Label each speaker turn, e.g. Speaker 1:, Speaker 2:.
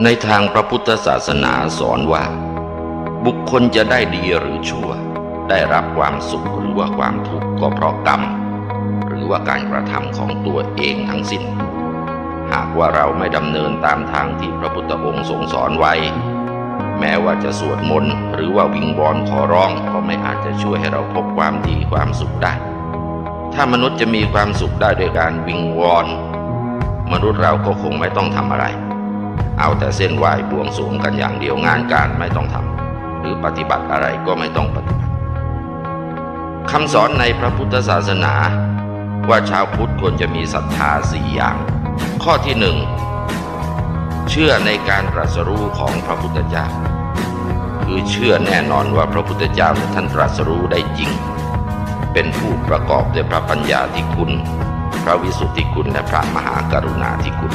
Speaker 1: ในทางพระพุทธศาสนาสอนว่า บุคคลจะได้ดีหรือชั่ว ได้รับความสุขหรือว่าความทุกข์ก็เพราะกรรม หรือว่าการกระทำของตัวเองทั้งสิ้น หากว่าเราไม่ดำเนินตามทางที่พระพุทธองค์ทรงสอนไว้ แม้ว่าจะสวดมนต์หรือว่าวิงวอนขอร้องก็ไม่อาจจะช่วยให้เราพบความดีความสุขได้ ถ้ามนุษย์จะมีความสุขได้โดยการวิงวอนมนุษย์เราก็คงไม่ต้องทำอะไร เอาแต่เส้นไหว้บวงสรวงกันอย่างเดียวงานการไม่ต้องทำหรือปฏิบัติอะไรก็ไม่ต้องปฏิบัติคำสอนในพระพุทธศาสนา ว่าชาวพุทธควรจะมีศรัทธาสี่อย่าง ข้อที่หนึ่งเชื่อในการตรัสรู้ของพระพุทธเจ้าคือเชื่อแน่นอนว่าพระพุทธเจ้าท่านตรัสรู้ได้จริง เป็นผู้ประกอบด้วยพระปัญญาที่คุณ พระวิสุทธิคุณและพระมหากรุณาธิคุณ